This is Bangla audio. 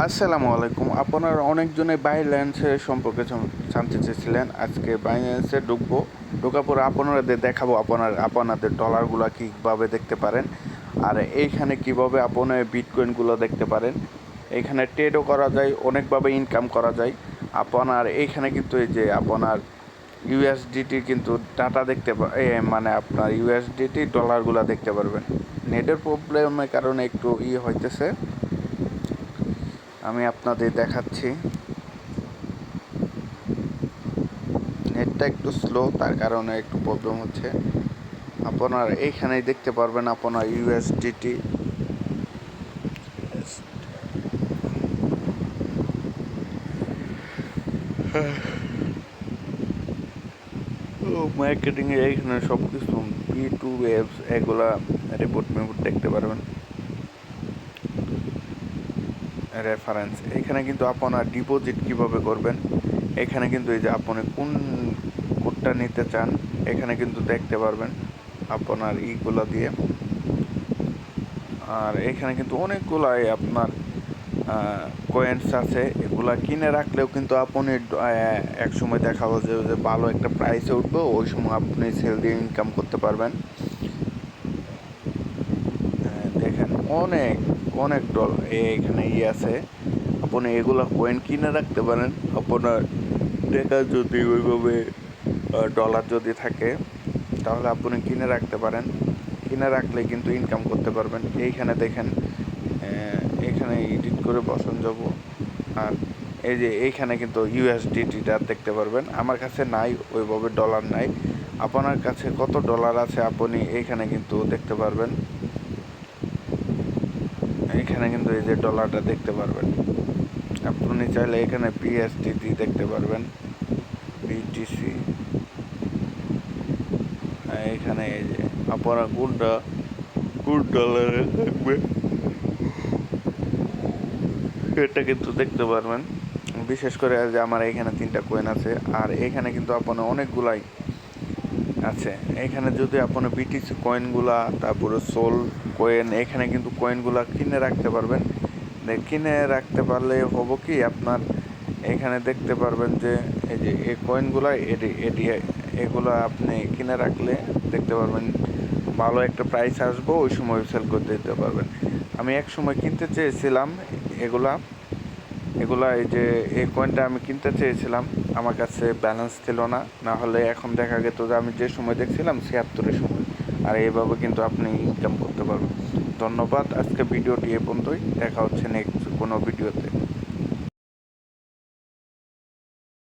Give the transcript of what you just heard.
আসসালামু আলাইকুম। আপনারা অনেকজনে বাইল্যান্সের সম্পর্কে জান- জানতে চেয়েছিলেন। আজকে বাইল্যান্সে ঢুকবো। ঢোকার পরে আপনাদের দেখাবো আপনার, আপনাদের ডলারগুলো কীভাবে দেখতে পারেন। আর এইখানে কীভাবে আপনার বিটকয়েনগুলো দেখতে পারেন। এখানে ট্রেডও করা যায়, অনেকভাবে ইনকাম করা যায়। আপনার এইখানে কিন্তু এই যে আপনার ইউএসডিটি কিন্তু ডাটা দেখতে মানে আপনার ইউএসডিটি ডলারগুলো দেখতে পারবেন। নেটের প্রবলেমের কারণে একটু ই হইতেছে। আমি আপনাদের দেখাচ্ছি। নেটটা একটু স্লো, তার কারণে একটু প্রবলেম হচ্ছে। আপনার এইখানেই দেখতে পারবেন আপনার ইউএসডিটি মার্কেটিং এইখানে সব কিছু বি টু এগুলা রিপোর্ট মিপোর্ট দেখতে পারবেন। রেফারেন্স এখানে কিন্তু আপনার ডিপোজিট কীভাবে করবেন? এখানে কিন্তু এই যে আপনি কোন কোডটা নিতে চান, এখানে কিন্তু দেখতে পারবেন আপনার ইগুলো দিয়ে। আর এখানে কিন্তু অনেকগুলাই আপনার কয়েন্স আছে। এগুলা কিনে রাখলেও কিন্তু আপনি এক সময় দেখা যাবে যে ভালো একটা প্রাইসে উঠবে, ওই সময় আপনি সেল দিয়ে ইনকাম করতে পারবেন। দেখেন অনেক অনেক ডল এখানে ইয়ে আছে। আপনি এগুলো কয়েন কিনে রাখতে পারেন। আপনার টাকা যদি ওইভাবে ডলার যদি থাকে, তাহলে আপনি কিনে রাখতে পারেন। কিনে রাখলে কিন্তু ইনকাম করতে পারবেন। এইখানে দেখেন এখানে এডিট করে বসান যাব। আর এই যে এইখানে কিন্তু ইউএসডিটিটা দেখতে পারবেন। আমার কাছে নাই, ওইভাবে ডলার নাই। আপনার কাছে কত ডলার আছে আপনি এইখানে কিন্তু দেখতে পারবেন। এখানে কিন্তু এই যে ডলারটা দেখতে পারবেন। আপনি চাইলে এখানে পিএসটিটি দেখতে পারবেন। বিটিসি এখানে এই যে আপনারা কোনটা, কোন ডলারে থাকবে, এটা কিন্তু দেখতে পারবেন। বিশেষ করে যে আমার এখানে তিনটা কয়েন আছে, আর এখানে কিন্তু আপনার অনেকগুলাই আছে। এখানে যদি আপনার বিটিসি কয়েনগুলা তারপরে সোল কয়েন এখানে কিন্তু কয়েনগুলা কিনে রাখতে পারবেন। কিনে রাখতে পারলে হব কি আপনার, এখানে দেখতে পারবেন যে, এই যে, এই কয়েনগুলা এডি এডি এগুলো আপনি কিনে রাখলে দেখতে পারবেন ভালো একটা প্রাইস আসব, ওই সময় সেল করতে দিতে পারবেন। আমি এক সময় কিনতে চেয়েছিলাম এগুলা। এগুলা এই যে, এই কয়েনটা আমি কিনতে চেয়েছিলাম, আমার কাছে ব্যালেন্স ছিল না। না হলে এখন দেখা গেত যে আমি যে সময় দেখছিলাম, ছিয়াত্তরের সময়। আর এইভাবে কিন্তু আপনি ইনকাম করতে পারবেন। ধন্যবাদ আজকে ভিডিওটি এ পর্যন্তই। দেখা হচ্ছে নেক্সট কোনো ভিডিওতে